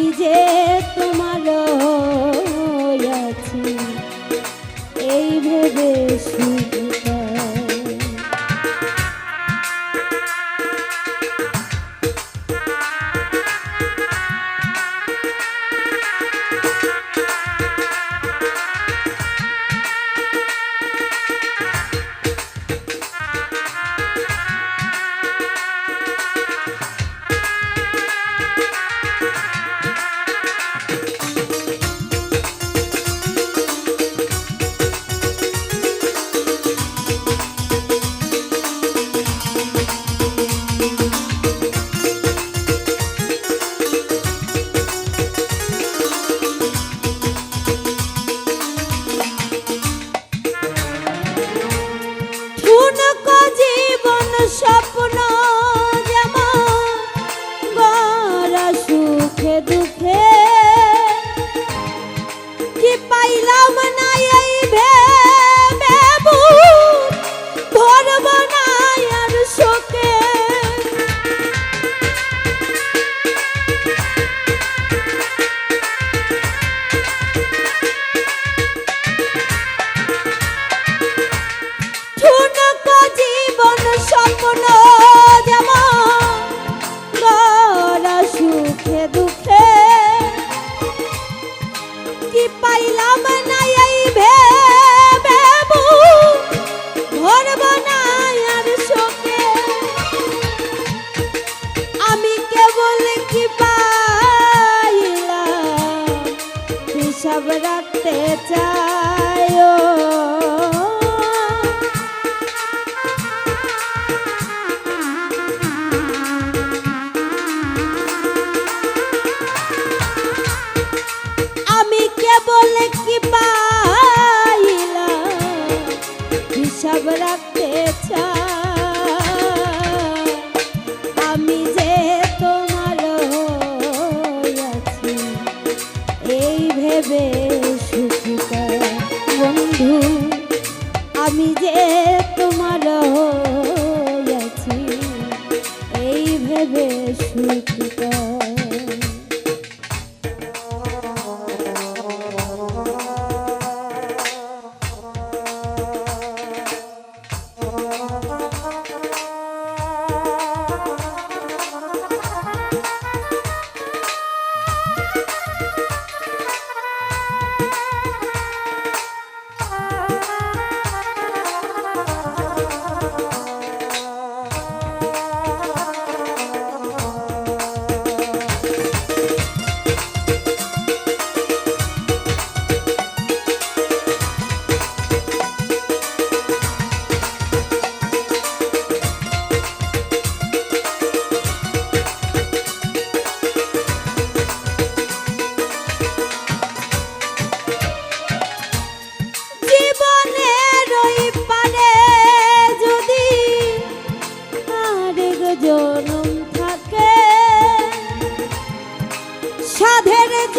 আমি যে তোমার আছি এই ভেবে শুনি না বন্ধু আমি যে তোমার আছি এই ভেবে সুখ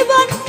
even